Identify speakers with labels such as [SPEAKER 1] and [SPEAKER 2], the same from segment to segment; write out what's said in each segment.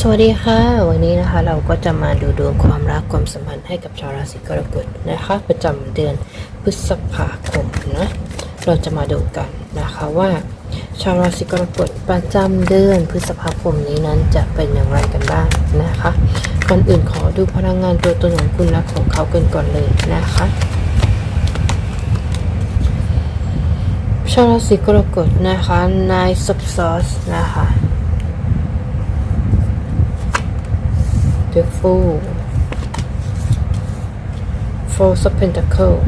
[SPEAKER 1] สวัสดีค่ะ วันนี้นะคะเราก็จะมาดูดวงความรักความสัมพันธ์ให้กับชาวราศีกรกฎนะคะ ประจำเดือนพฤษภาคมนะเราจะมาดูกันนะคะว่า ชาวราศีกรกฎประจำเดือนพฤษภาคมนี้นั้นจะเป็นอย่างไรกันบ้างนะคะก่อนอื่นขอดูพลังงานตัวตนของคุณและของเขากันก่อนเลยนะคะ ชาวราศีกรกฎนะคะนายซับซอสนะคะ The Fool Four of Pentacle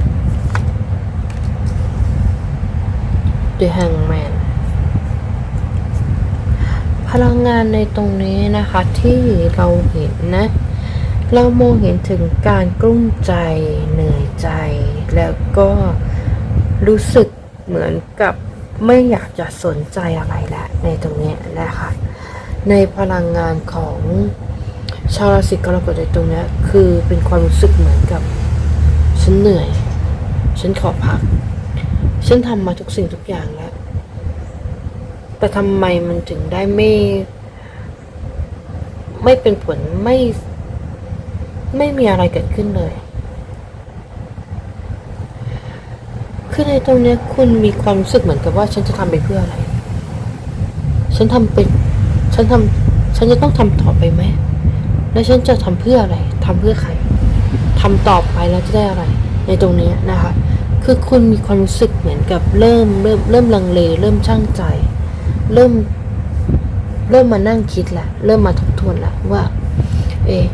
[SPEAKER 1] The Hangman พลังงานในตรงนี้นะคะที่เราเห็นนะ เรามองเห็นถึงการกลุ้มใจเหนื่อยใจ แล้วก็รู้สึกเหมือนกับไม่อยากจะสนใจอะไรแล้วในตรงนี้นะคะ ในพลังงานของ ชาวราศีกรกฎในตรงนี้คือเป็นความรู้สึกเหมือนกับ ฉันเหนื่อย ฉันขอพัก ฉันทำมาทุกสิ่งทุกอย่างแล้ว แต่ทำไมมันถึงได้ไม่ ไม่เป็นผลไม่ ไม่มีอะไรเกิดขึ้นเลย คือในตรงนี้คุณมีความรู้สึกเหมือนกับว่า ฉันจะทำไปเพื่ออะไร ฉันทำไปฉันทำฉันจะต้องทำต่อไปไหม แล้วฉันจะทำเพื่ออะไรทำเพื่อใครทำต่อไปแล้วจะได้อะไร ในตรงนี้นะคะ คือคุณมีความรู้สึกเหมือนกับเริ่มเริ่มเริ่มลังเล เริ่มช่างใจ เริ่ม เริ่มมานั่งคิดแหละเริ่มมาทบทวนละว่าเออ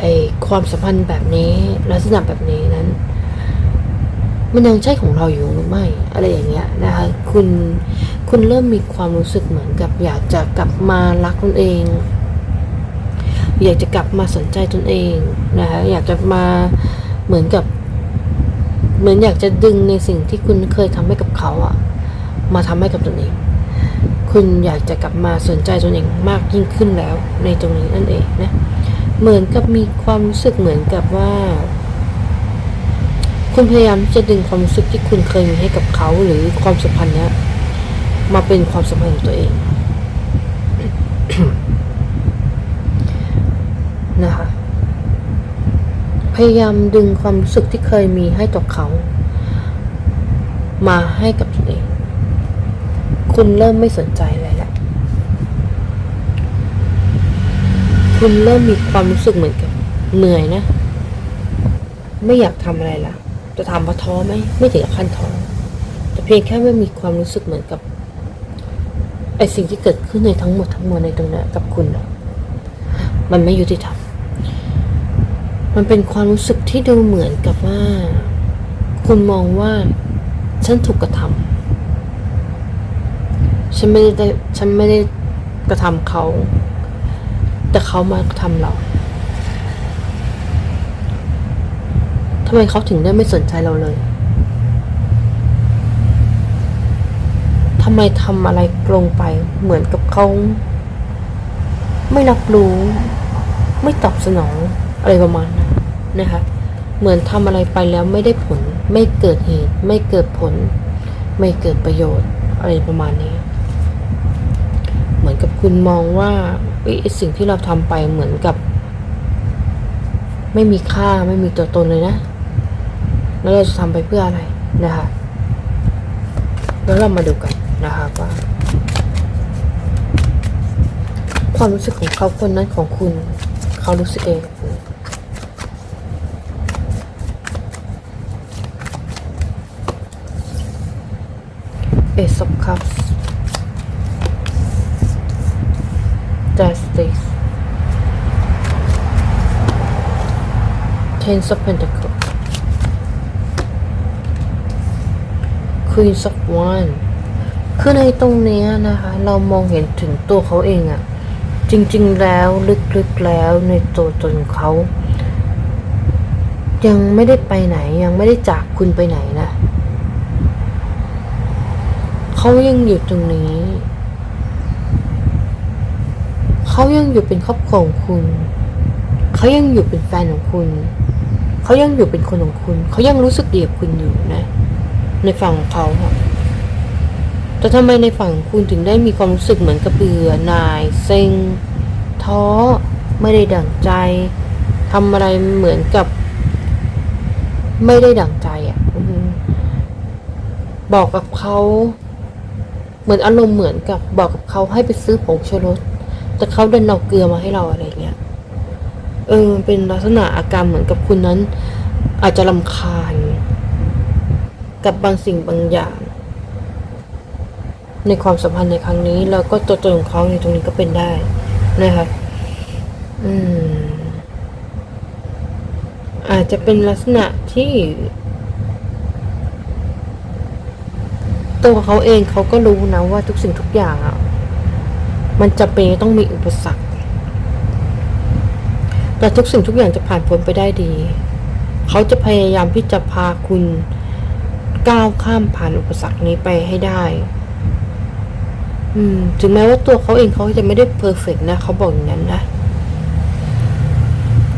[SPEAKER 1] ไอความสัมพันธ์แบบนี้ลักษณะแบบนี้นั้น มันยังใช่ของเราอยู่หรือไม่ อะไรอย่างเงี้ยนะคะคุณคุณเริ่มมีความรู้สึกเหมือนกับอยากจะกลับมารักตนเอง อยากจะกลับมาสนใจตนเองนะคะอยากจะมาเหมือนกับ เหมือนอยากจะดึงในสิ่งที่คุณเคยทำให้กับเขาอะมาทำให้กับตนเอง คุณอยากจะกลับมาสนใจตนเองมากยิ่งขึ้นแล้วในตรงนี้นั่นเองนะเหมือนกับมีความรู้สึกเหมือนกับว่า คุณพยายามจะดึงความรู้สึกที่คุณเคยมีให้กับเขาหรือความสัมพันธ์เนี้ยมาเป็นความสัมพันธ์ของตัวเอง นะคะ พยายามดึงความรู้สึกที่เคยมีให้ต่อเขา มาให้กับตัวเอง คุณเริ่มไม่สนใจอะไรแล้วคุณเริ่มมีความรู้สึกเหมือนกับเหนื่อยนะ ไม่อยากทำอะไรละจะถามว่าท้อไหมไม่ถึงกับขั้นท้อแต่เพียงแค่ไม่มีความรู้สึกเหมือนกับไอสิ่งที่เกิดขึ้นในทั้งหมดทั้งมวลในตรงนั้นกับคุณนะมันไม่ยุติธรรม มันเป็นความรู้สึกที่ดูเหมือนกับว่า คุณมองว่า ฉันถูกกระทำฉันไม่ได้ฉันไม่ได้กระทำเขา แต่เขามากระทำเราทำไมเขาถึงได้ไม่สนใจเราเลยทำไมทำอะไรลงไปเหมือนกับเขา ไม่รับรู้ ไม่ตอบสนอง อะไรประมาณนั้นนะคะ เหมือนทำอะไรไปแล้วไม่ได้ผล ไม่เกิดเหตุ ไม่เกิดผล ไม่เกิดประโยชน์ อะไรประมาณนี้ เหมือนกับคุณมองว่าสิ่งที่เราทำไปเหมือนกับ ไม่มีค่าไม่มีตัวตนเลยนะ แล้วเราจะทำไปเพื่ออะไรนะคะ แล้วเรามาดูกันนะคะว่าความรู้สึกของเขาคนนั้นของคุณ เขารู้สึกเองกับคุณ Ace of Cups Justice Ten of Pentacles Queen of Wands คือในตรงเนี้ยนะคะ เรามองเห็นถึงตัวเขาเองอะจริง ๆ แล้วลึกๆแล้วในตัวตนเขา ยังไม่ได้ไปไหนยังไม่ได้จากคุณไปไหนนะ เขายังอยู่ตรงนี้ เขายังอยู่เป็นครอบครัวของคุณ เขายังอยู่เป็นแฟนของคุณ เขายังอยู่เป็นคนของคุณ เขายังรู้สึกดีกับคุณอยู่นะ ในฝั่งของเขาแต่ทำไมในฝั่งคุณถึงได้มีความรู้สึกเหมือนกับเบื่อนายเซ็งท้อไม่ได้ดั่งใจทำอะไรเหมือนกับ ไม่ได้ดั่งใจอะ่ะบอกกับเขา เหมือนอารมณ์เหมือนกับบอกกับเขาให้ไปซื้อผงชูรสแต่เขาดันเอาเกลือมาให้เราอะไรเงี้ยเออเป็นลักษณะอาการเหมือนกับคุณนั้น อาจจะลำคาญ กับบางสิ่งบางอย่าง ในความสัมพันธ์ในครั้งนี้ แล้วก็ตัวตนของเขาในตรงนี้ก็เป็นได้นะคะอืมอาจจะเป็นลักษณะที่ ตัวเขาเองเขาก็รู้นะว่าทุกสิ่งทุกอย่างอะ มันจะเป็นต้องมีอุปสรรค แต่ทุกสิ่งทุกอย่างจะผ่านพ้นไปได้ดี เขาจะพยายามที่จะพาคุณก้าวข้ามผ่านอุปสรรคนี้ไปให้ได้ อืม ถึงแม้ว่าตัวเขาเองเขาจะไม่ได้เพอร์เฟกนะเขาบอกอย่างนั้นนะ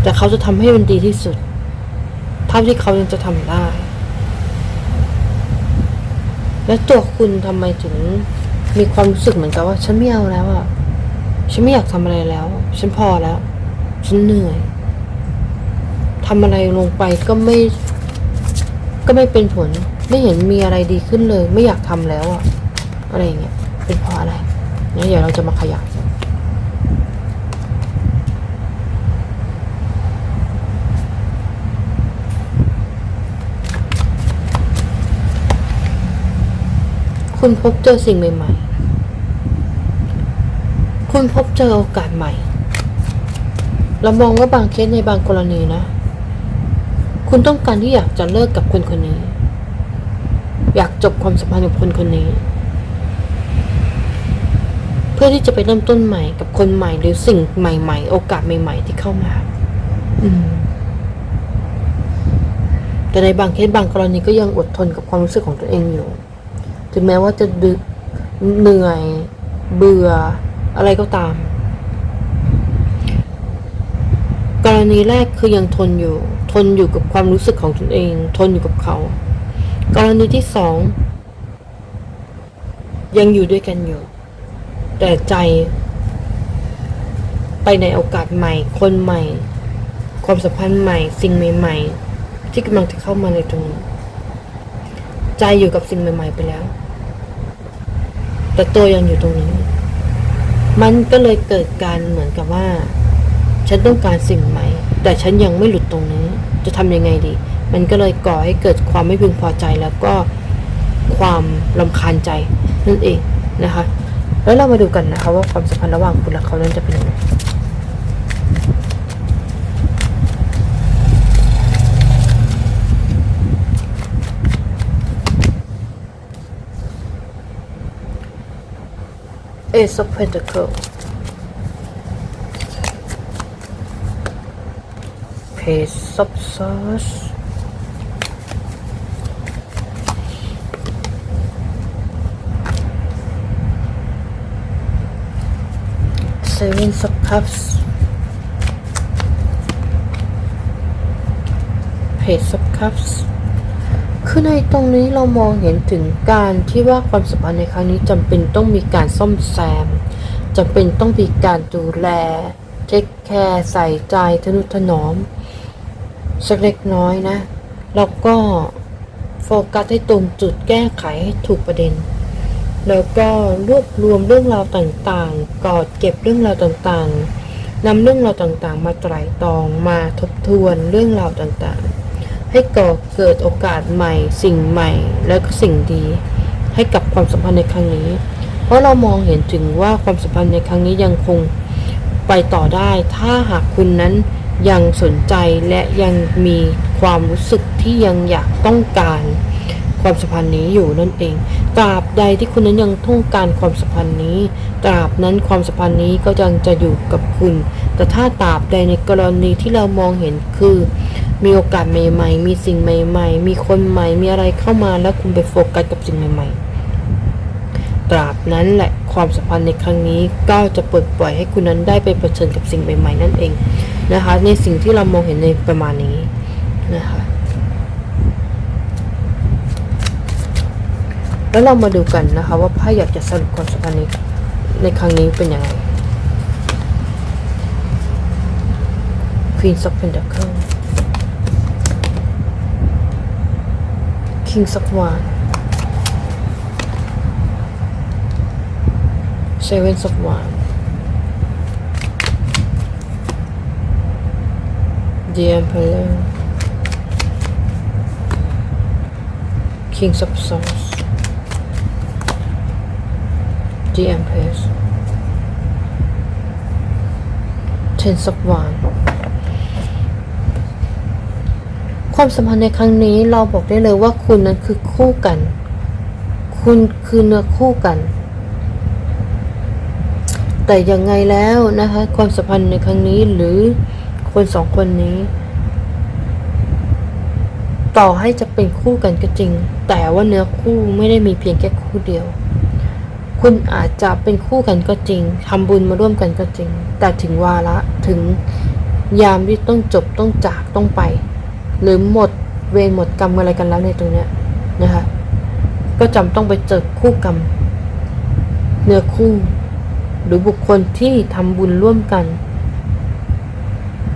[SPEAKER 1] แต่เขาจะทำให้มันดีที่สุด เท่าที่เขายังจะทำได้ แล้วตัวคุณทำไมถึงมีความรู้สึกเหมือนกับว่า ฉันไม่เอาแล้วอะฉันไม่อยากทำอะไรแล้ว ฉันพอแล้ว ฉันเหนื่อยทำอะไรลงไปก็ไม่ ก็ไม่เป็นผล ไม่เห็นมีอะไรดีขึ้นเลย ไม่อยากทำแล้วอะอะไรอย่างเงี้ยเป็นเพราะอะไรเนี่ยเดี๋ยวเราจะมาขยับ คุณพบเจอสิ่งใหม่ ๆ คุณพบเจอโอกาสใหม่ เรามองว่าบางเคสในบางกรณีนะ คุณต้องการที่อยากจะเลิกกับคนคนนี้ อยากจบความสัมพันธ์กับคนคนนี้ เพื่อที่จะไปเริ่มต้นใหม่กับคนใหม่หรือสิ่งใหม่ ๆ โอกาสใหม่ ๆ ที่เข้ามา อืมแต่ในบางเคสบางกรณีก็ยังอดทนกับความรู้สึกของตัวเองอยู่ ถึงแม้ว่าจะดึกเหนื่อยเบื่ออะไรก็ตาม กรณีแรกคือยังทนอยู่ ทนอยู่กับความรู้สึกของตนเอง ทนอยู่กับเขา กรณีที่สองยังอยู่ด้วยกันอยู่ แต่ใจไปในโอกาสใหม่ คนใหม่ ความสัมพันธ์ใหม่ สิ่งใหม่ ๆ ที่กำลังจะเข้ามาในตรงนี้ใจอยู่กับสิ่งใหม่ ๆ ไปแล้ว แต่ตัวยังอยู่ตรงนี้ มันก็เลยเกิดการเหมือนกับว่า ฉันต้องการสิ่งใหม่ แต่ฉันยังไม่หลุดตรงนี้ จะทำยังไงดี มันก็เลยก่อให้เกิดความไม่พึงพอใจแล้วก็ความลำคาญใจนั่นเองนะคะ แล้วเรามาดูกันนะคะว่าความสัมพันธ์ระหว่างคุณและเขานั้นจะเป็นยังไง Ace of Pentacles Page of Swords Seven of Cups. Page of Cups คือในตรงนี้เรามองเห็นถึงการที่ว่าความสัมพันธ์ในครั้งนี้จำเป็นต้องมีการซ่อมแซมจำเป็นต้องมีการดูแล เทคแคร์ใส่ใจทนุถนอม สักเล็กน้อยนะ แล้วก็โฟกัสให้ตรงจุดแก้ไขให้ถูกประเด็น แล้วก็รวบรวมเรื่องราวต่างๆ กอดเก็บเรื่องราวต่างๆนำเรื่องราวต่างๆ มาไตร่ตรองมาทบทวนเรื่องราวต่างๆ ให้ก่อเกิดโอกาสใหม่ สิ่งใหม่ และก็สิ่งดี ให้กับความสัมพันธ์ในครั้งนี้ เพราะเรามองเห็นถึงว่าความสัมพันธ์ในครั้งนี้ยังคงไปต่อได้ ถ้าหากคุณนั้นยังสนใจและยังมีความรู้สึกที่ยังอยากต้องการความสัมพันธ์นี้อยู่นั่นเอง ตราบใดที่คุณนั้นยังต้องการความสัมพันธ์นี้ ตราบนั้นความสัมพันธ์นี้ก็ยังจะอยู่กับคุณ แต่ถ้าตราบใดในกรณีที่เรามองเห็นคือ มีโอกาสใหม่ ๆ มีสิ่งใหม่ ๆ มีคนใหม่ มีอะไรเข้ามาแล้วคุณไปโฟกัสกับสิ่งใหม่ ๆ ตราบนั้นแหละความสัมพันธ์ในครั้งนี้ก็จะเปลดปล่อยให้คุณนั้นได้ไปเผชิญกับสิ่งใหม่ ๆ นั่นเองนะคะ ในสิ่งที่เรามองเห็นในประมาณนี้นะคะแล้วเรามาดูกันนะคะ ว่าไพ่อยากจะสรุปความสัมพันธ์นี้ในครั้งนี้เป็นยังไง Queen of Pentacles King of Wands Seven of Wands The Emperor Kings of Swords The Empress Ten of Wands ความสัมพันธ์ในครั้งนี้เราบอกได้เลยว่าคุณนั้นคือคู่กัน คุณคือเนื้อคู่กัน แต่ยังไงแล้วนะคะ ความสัมพันธ์ในครั้งนี้หรือคนสองคนนี้ ต่อให้จะเป็นคู่กันก็จริง แต่ว่าเนื้อคู่ไม่ได้มีเพียงแค่คู่เดียว คุณอาจจะเป็นคู่กันก็จริงทำบุญมาร่วมกันก็จริง แต่ถึงวาระถึงยามที่ต้องจบต้องจากต้องไป หรือหมดเวรหมดกรรมอะไรกันแล้วในตรงเนี้ยนะคะ ก็จำต้องไปเจอคู่กรรมเนื้อคู่ หรือบุคคลที่ทำบุญร่วมกัน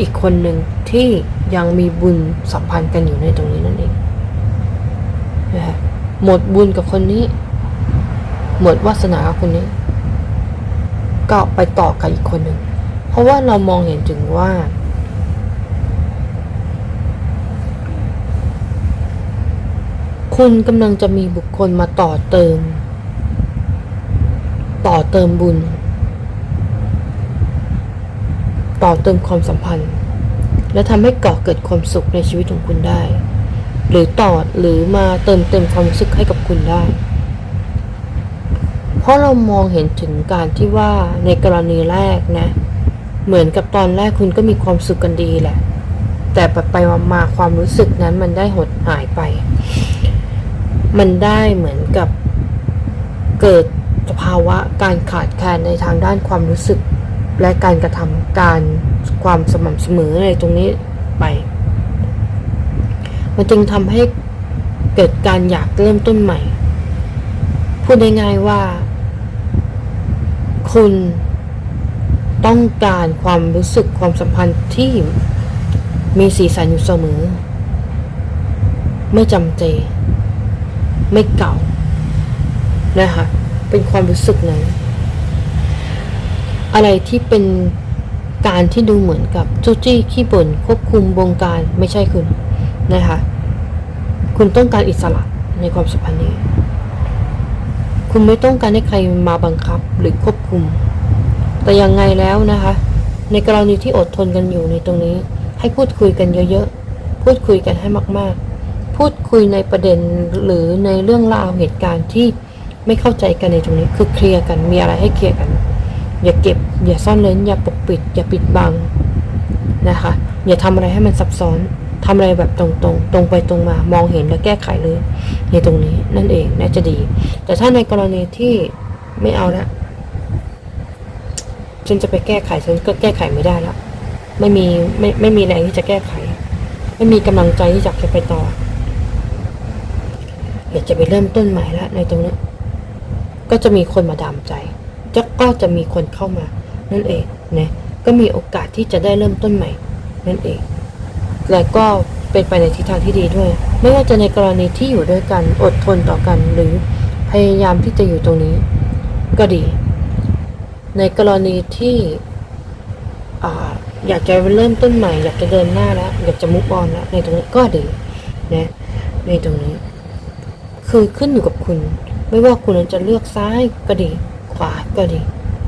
[SPEAKER 1] อีกคนหนึ่งที่ยังมีบุญสัมพันธ์กันอยู่ในตรงนี้นั่นเองนะคะหมดบุญกับคนนี้ หมดวาสนากับคนนี้ ก็ไปต่อกับอีกคนหนึ่ง เพราะว่าเรามองเห็นถึงว่า คุณกำลังจะมีบุคคลมาต่อเติม ต่อเติมบุญ ต่อเติมความสัมพันธ์ และทำให้ก่อเกิดความสุขในชีวิตของคุณได้ หรือต่อหรือมาเติมเต็มความรู้สึกให้กับคุณได้ เพราะเรามองเห็นถึงการที่ว่าในกรณีแรกนะ เหมือนกับตอนแรกคุณก็มีความสุขกันดีแหละ แต่ไปไปมาความรู้สึกนั้นมันได้หดหายไป มันได้เหมือนกับเกิดสภาวะการขาดแคลนในทางด้านความรู้สึก และการกระทำการความสม่ำเสมอในตรงนี้ไป มันจึงทำให้เกิดการอยากเริ่มต้นใหม่ พูดง่ายๆว่า คุณต้องการความรู้สึกความสัมพันธ์ที่มีสีสันอยู่เสมอ ไม่จำเจ ไม่เก่านะคะเป็นความรู้สึกนั้น อะไรที่เป็นการที่ดูเหมือนกับจู้จี้ขี้บ่นควบคุมบงการไม่ใช่คุณนะคะคุณต้องการอิสระในความสัมพันธ์นี้ คุณไม่ต้องการให้ใครมาบังคับหรือควบคุม แต่ยังไงแล้วนะคะ ในกรณีที่อดทนกันอยู่ในตรงนี้ ให้พูดคุยกันเยอะๆ พูดคุยกันให้มากๆ พูดคุยในประเด็นหรือในเรื่องราวเหตุการณ์ที่ไม่เข้าใจกันในตรงนี้ คือเคลียร์กันมีอะไรให้เคลียร์กัน อย่าเก็บ อย่าซ่อนเร้น อย่าปกปิด อย่าปิดบังนะคะ อย่าทำอะไรให้มันซับซ้อนทำอะไรแบบตรงๆตรงไปตรงมา มองเห็นแล้วแก้ไขเลย ในตรงนี้นั่นเองน่าจะดี แต่ถ้าในกรณีที่ไม่เอาละฉันจะไปแก้ไขฉันก็แก้ไขไม่ได้แล้วไม่มีไม่ไม่มีแรงที่จะแก้ไข ไม่มีกำลังใจที่จะไปต่อ อยากจะไปเริ่มต้นใหม่ละในตรงนี้ก็จะมีคนมาดามใจจะก็จะมีคนเข้ามา นั่นเองนะก็มีโอกาสที่จะได้เริ่มต้นใหม่ นั่นเองและก็เป็นไปในทิศทางที่ดีด้วย ไม่ว่าจะในกรณีที่อยู่ด้วยกันอดทนต่อกันหรือพยายามที่จะอยู่ตรงนี้ ก็ดี ในกรณีที่ออยากจะเริ่มต้นใหม่ อยากจะเดินหน้าแล้ว อยากจะมุกออนแล้วในตรงนี้ก็ดีนะในตรงนี้ คือขึ้นอยู่กับคุณ ไม่ว่าคุณจะเลือกซ้ายก็ดี ขวาก็ดี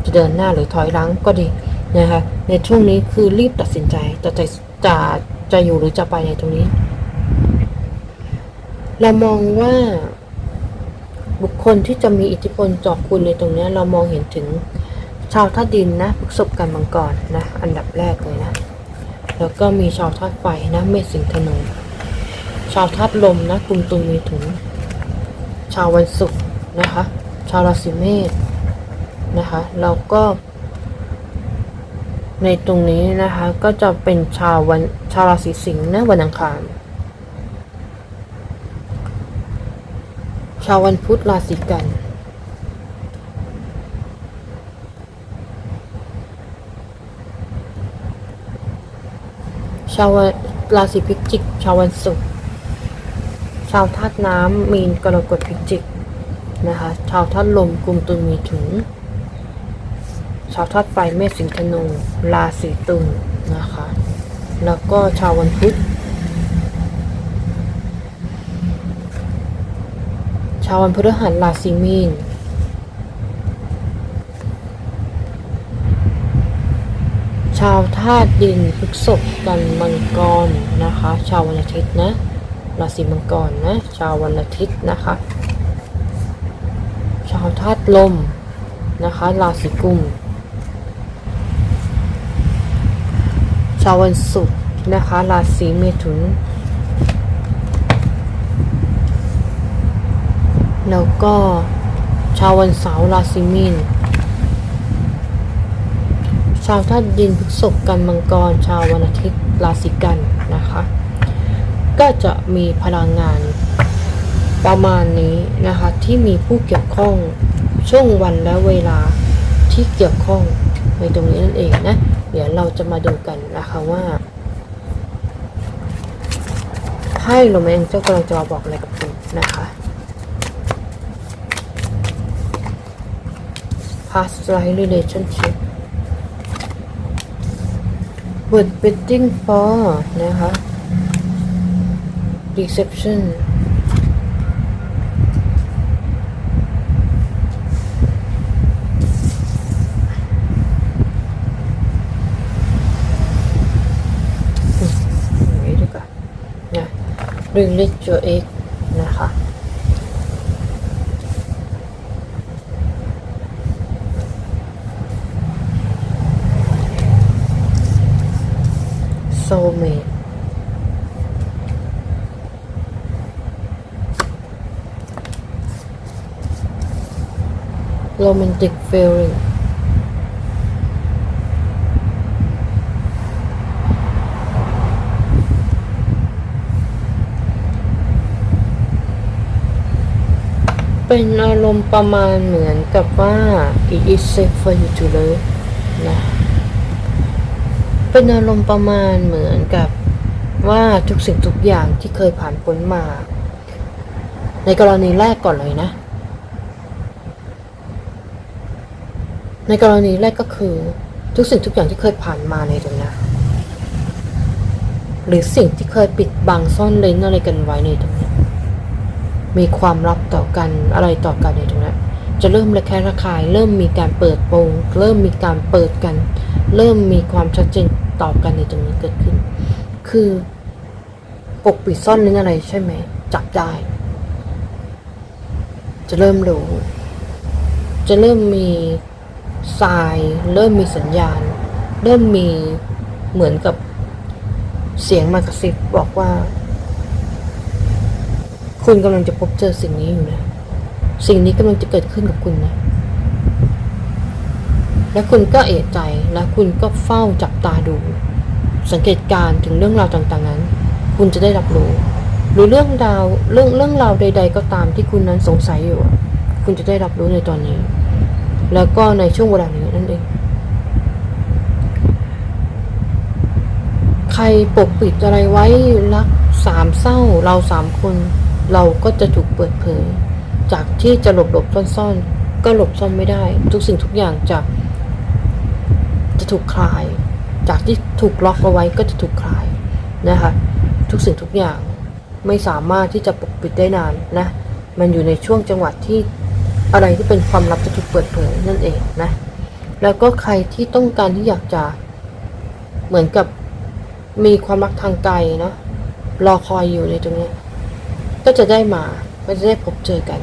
[SPEAKER 1] จะเดินหน้าหรือถอยหลังก็ดีนะคะในช่วงนี้คือรีบตัดสินใจจะจะจะจะอยู่หรือจะไปในตรงนี้ เรามองว่าบุคคลที่จะมีอิทธิพลต่อคุณในตรงนี้เรามองเห็นถึงชาวธาตุดินนะพฤษภกันมังกรนะอันดับแรกเลยนะแล้วก็มีชาวธาตุไฟนะเมษสิงห์ธนูชาวธาตุลมนะกุมตุลมีถุน ชาววันศุกร์นะคะ ชาวราศีเมษนะคะแล้วก็ ในตรงนี้นะคะก็จะเป็นชาววันชาวราศีสิงห์นะวันอังคาร ชาววันพุธราศีกันชชาวราศีพิจิก ชาววันศุกร์ ชาวธาตุน้ำมีนกรกฎพิจิกนะคะ ชาวธาตุลมกุมตุลมีถุนชาวธาตุไฟเมษสิงห์ธนูราศีตุลนะคะ แล้วก็ชาววันพุธชาววันพฤหัสราศีมีนชาวธาตุดินพฤกษบกันมังกรนะคะ ชาววันอาทิตย์นะ ราศีมังกรนะชาววันอาทิตย์นะคะ ชาวธาตุลมนะคะราศีกุมชาววันศุกร์นะคะราศีเมถุน แล้วก็ชาววันเสาร์ราศีมีนชาวธาตุดินพฤษภกันมังกร ชาววันอาทิตย์ราศีกันนะคะ ก็จะมีพลังงาน ประมาณนี้นะคะที่มีผู้เกี่ยวข้องช่วงวันและเวลาที่เกี่ยวข้องในตรงนี้นั่นเองนะ เดี๋ยวเราจะมาดูกันนะคะว่าไพ่โรแมนเจ้ากำลังจะมาบอกอะไรกับคุณนะคะ past life relationship what waiting for นะคะ deception อืมอย่างนี้ดีกว่านะ relate your egg นะคะ romantic feeling เป็นอารมณ์ประมาณเหมือนกับว่า it is safe for you to love นะเป็นอารมณ์ประมาณเหมือนกับว่าทุกสิ่งทุกอย่างที่เคยผ่านพ้นมา ในกรณีแรกก่อนเลยนะ ในกรณีแรกก็คือทุกสิ่งทุกอย่างที่เคยผ่านมาในตรงนั้นหรือสิ่งที่เคยปิดบังซ่อนเร้นอะไรกันไว้ในตรงนี้มีความลับต่อกันอะไรต่อกันในตรงนั้นจะเริ่มระแคะระคาย เริ่มมีการเปิดโปงเริ่มมีการเปิดกัน เริ่มมีความชัดเจนต่อกันในตรงนี้เกิดขึ้น คือปกปิดซ่อนเร้นอะไรใช่ไหมจับได้ จะเริ่มรู้จะเริ่มมี ทรายเริ่มมีสัญญาณ เริ่มมีเหมือนกับเสียงมากระซิบบอกว่า คุณกำลังจะพบเจอสิ่งนี้อยู่นะ สิ่งนี้กำลังจะเกิดขึ้นกับคุณนะ และคุณก็เอะใจและคุณก็เฝ้าจับตาดู สังเกตการถึงเรื่องราวต่างๆนั้น คุณจะได้รับรู้ หรือเรื่องราวเรื่องเรื่องราวใด ๆ ก็ตามที่คุณนั้นสงสัยอยู่ คุณจะได้รับรู้ในตอนนี้ แล้วก็ในช่วงเวลานี้นั่นเอง ใครปกปิดอะไรไว้รักสามเศร้าเราสามคน เราก็จะถูกเปิดเผย จากที่จะหลบหลบซ่อนซ่อนก็หลบซ่อนไม่ได้ ทุกสิ่งทุกอย่างจะ จะถูกคลาย จากที่ถูกล็อกเอาไว้ก็จะถูกคลายนะคะทุกสิ่งทุกอย่างไม่สามารถที่จะปกปิดได้นานนะ มันอยู่ในช่วงจังหวะที่ อะไรที่เป็นความลับจะถูกเปิดเผยนั่นเองนะ แล้วก็ใครที่ต้องการที่อยากจะ เหมือนกับมีความรักทางไกลเนาะรอคอยอยู่ในตรงนี้ ก็จะได้มาก็จะได้พบเจอกัน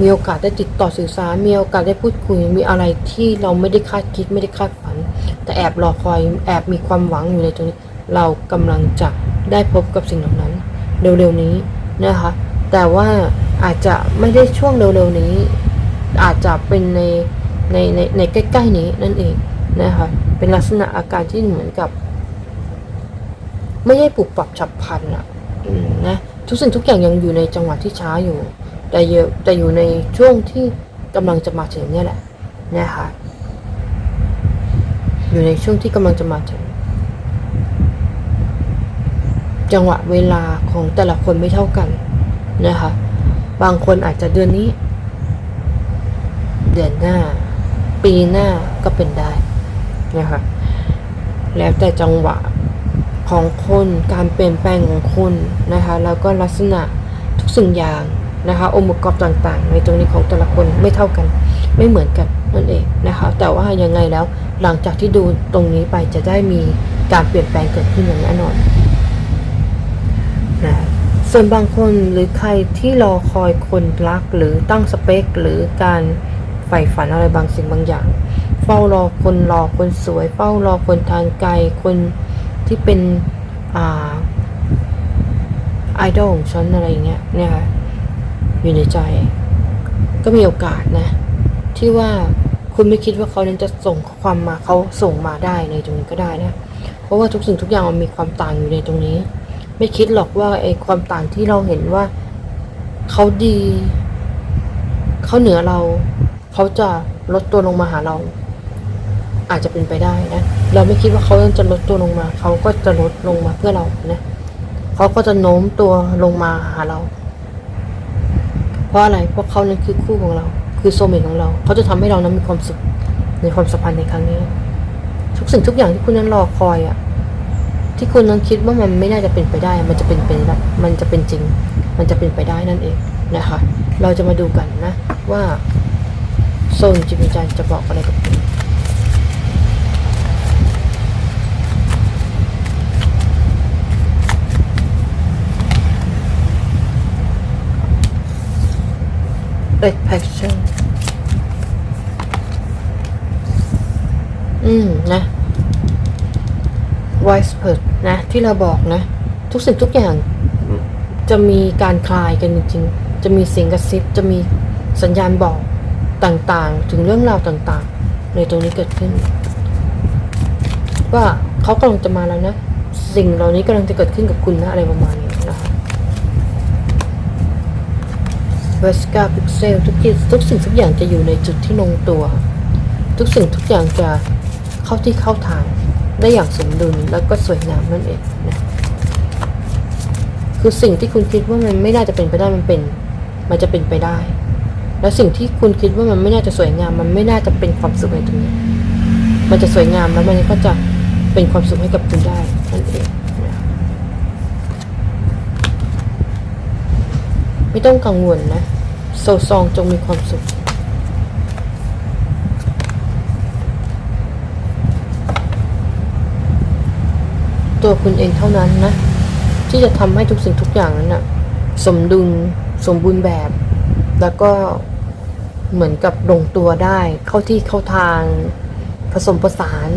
[SPEAKER 1] มีโอกาสได้ติดต่อสื่อสารมีโอกาสได้พูดคุย มีอะไรที่เราไม่ได้คาดคิดไม่ได้คาดฝัน แต่แอบรอคอยแอบมีความหวังอยู่ในตรงนี้ เรากำลังจะได้พบกับสิ่งเหล่านั้น เร็วๆนี้นะคะ แต่ว่า อาจจะไม่ได้ช่วงเร็วๆนี้ อาจจะเป็นในในในในใกล้ๆนี้นั่นเองนะคะเป็นลักษณะอาการที่เหมือนกับ ไม่ได้ปรับปรับฉับพลันอะนะทุกสิ่งทุกอย่างยังอยู่ในจังหวะที่ช้าอยู่ แต่เยอะแต่อยู่ในช่วงที่กำลังจะมาถึงเนี่ยแหละนะคะอยู่ในช่วงที่กำลังจะมาถึง จังหวะเวลาของแต่ละคนไม่เท่ากันนะคะ บางคนอาจจะเดือนนี้ เดือนหน้า ปีหน้าก็เป็นได้นะคะแล้วแต่จังหวะของคนการเปลี่ยนแปลงของคนนะคะแล้วก็ลักษณะทุกสิ่งอย่างนะคะองค์ประกอบต่างๆ ในตรงนี้ของแต่ละคนไม่เท่ากัน ไม่เหมือนกันนั่นเองนะคะแต่ว่ายังไงแล้วหลังจากที่ดูตรงนี้ไปจะได้มีการเปลี่ยนแปลงเกิดขึ้นอย่างแน่นอนนะ ส่วนบางคนหรือใครที่รอคอยคนรักหรือตั้งสเปค หรือการใฝ่ฝันอะไรบางสิ่งบางอย่าง เฝ้ารอคนรอคนสวย เฝ้ารอคนทางไกลคนที่เป็นอ่าไอดอลของฉันอะไรอย่างเงี้ยเนี่ยค่ะอยู่ในใจ ก็มีโอกาสนะ ที่ว่าคุณไม่คิดว่าเขานั้นจะส่งความมาเขาส่งมาได้ในตรงนี้ก็ได้นะ เพราะว่าทุกสิ่งทุกอย่างมันมีความต่างอยู่ในตรงนี้ ไม่คิดหรอกว่าไอ้ความต่างที่เราเห็นว่าเขาดี เขาเหนือเรา เขาจะลดตัวลงมาหาเรา อาจจะเป็นไปได้นะ เราไม่คิดว่าเขาจะลดตัวลงมา เขาก็จะลดลงมาเพื่อเรานะเขาก็จะโน้มตัวลงมาหาเรา เพราะอะไรเพราะเขานั้นคือคู่ของเรา คือโซเมตของเรา เขาจะทำให้เรานั้นมีความสุขในความสัมพันธ์ในครั้งนี้ ทุกสิ่งทุกอย่างที่คุณนั้นรอคอยอะ ที่คุณนั้นคิดว่ามันไม่น่าจะเป็นไปได้ มันจะเป็นไปได้มันจะเป็นจริง มันจะเป็นไปได้นั่นเองนะคะ เราจะมาดูกันนะ ว่าโซนจิตวิญญาณจะบอกอะไรกับคุณ Red Passion อืม นะ Voice p e r นะ ที่เราบอกนะ ทุกสิ่งทุกอย่างจะมีการคลายกันจริงๆ จะมีเสียงกระซิบ จะมีสัญญาณบอกต่างๆ ถึงเรื่องราวต่างๆ ในตรงนี้เกิดขึ้น ว่าเขากำลังจะมาแล้วนะ สิ่งเหล่านี้กำลังจะเกิดขึ้นกับคุณนะอะไรประมาณนี้นะคะเวสกาพิกเซลทุกที่ทุกสิ่งทุกอย่างจะอยู่ในจุดที่ลงตัว ทุกสิ่งทุกอย่างจะเข้าที่เข้าทาง ได้อย่างสมดุลแล้วก็สวยงามนั่นเองนะคือสิ่งที่คุณคิดว่ามันไม่น่าจะเป็นไปได้มันเป็น มันจะเป็นไปได้ แล้วสิ่งที่คุณคิดว่ามันไม่น่าจะสวยงาม มันไม่น่าจะเป็นความสุขในตรงนี้ มันจะสวยงามแล้วมันก็จะเป็นความสุขให้กับคุณได้นั่นเองนะไม่ต้องกังวลนะโซซองจงมีความสุข ตัวคุณเองเท่านั้นนะ ที่จะทำให้ทุกสิ่งทุกอย่างนั้นนะสมดุลสมบูรณ์แบบ แล้วก็เหมือนกับลงตัวได้ เข้าที่เข้าทางผสมผสาน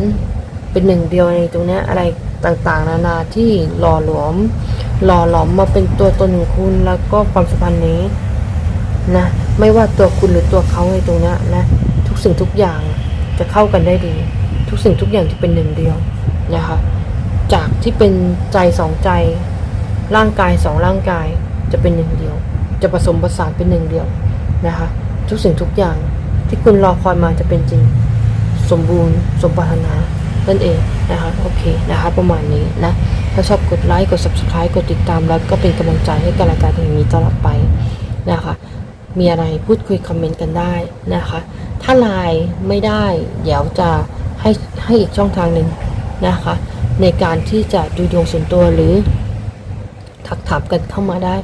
[SPEAKER 1] เป็นหนึ่งเดียวในตรงเนี้ยอะไรต่างๆ นานาที่หล่อหลวม หล่อหลอมมาเป็นตัวตนของคุณแล้วก็ความสัมพันธ์นี้นะไม่ว่าตัวคุณหรือตัวเขาในตรงเนี้ยนะทุกสิ่งทุกอย่างจะเข้ากันได้ดี ทุกสิ่งทุกอย่างจะเป็นหนึ่งเดียวนะคะ ที่เป็นใจสองใจ ร่างกายสองร่างกายจะเป็นหนึ่งเดียว จะผสมผสานเป็นหนึ่งเดียวนะคะ ทุกสิ่งทุกอย่างที่คุณรอคอยมาจะเป็นจริง สมบูรณ์ สมปรารถนานั่นเองนะคะโอเคนะคะ ประมาณนี้นะถ้าชอบกดไลค์กด subscribe กดติดตามแล้วก็เป็นกำลังใจให้กับรายการอย่างนี้ตลอดไปนะคะ มีอะไรพูดคุยคอมเมนต์กันได้นะคะ ถ้าไลน์ไม่ได้ เดี๋ยวจะให้ให้อีกช่องทางหนึ่งนะคะ ในการที่จะดูดวงส่วนตัวหรือทักถามกันเข้ามาได้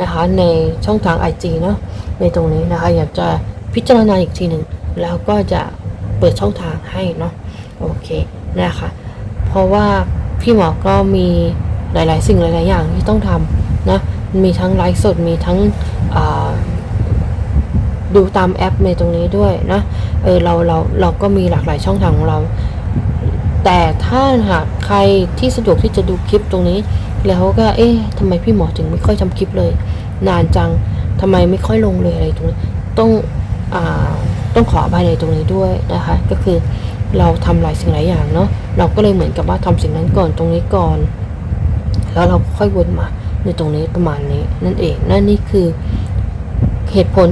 [SPEAKER 1] นะคะ ในช่องทาง IG เนาะในตรงนี้นะคะ อยากจะพิจารณาอีกทีหนึ่งแล้วก็จะเปิดช่องทางให้เนาะโอเคนะคะ เพราะว่าพี่หมอก็มีหลาย ๆ สิ่งหลาย ๆ อย่างที่ต้องทำนะมีทั้งไลฟ์สดมีทั้งดูตามแอปในตรงนี้ด้วยนะเออเราเราเราก็มีหลากหลายช่องทางของเรา แต่ถ้าหากใครที่สะดวกที่จะดูคลิปตรงนี้ แล้วก็เอ๊ะทำไมพี่หมอถึงไม่ค่อยทำคลิปเลย นานจังทำไมไม่ค่อยลงเลยอะไรตรงนี้ต้องอต้องขออภัยในตรงนี้ด้วยนะคะ ก็คือเราทำหลายสิ่งหลายอย่างเนาะเราก็เลยเหมือนกับว่าทำสิ่งนั้นก่อนตรงนี้ก่อน แล้วเราค่อยวนมาในตรงนี้ประมาณนี้นั่นเองนั่นนี่คือเหตุผล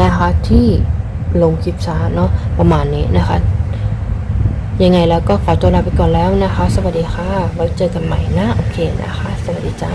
[SPEAKER 1] นะคะที่ลงคลิปช้าเนาะประมาณนี้นะคะ ยังไงแล้วก็ขอตัวลาไปก่อนแล้วนะคะ สวัสดีค่ะ ไว้เจอกันใหม่นะ โอเคนะคะ สวัสดีจ้า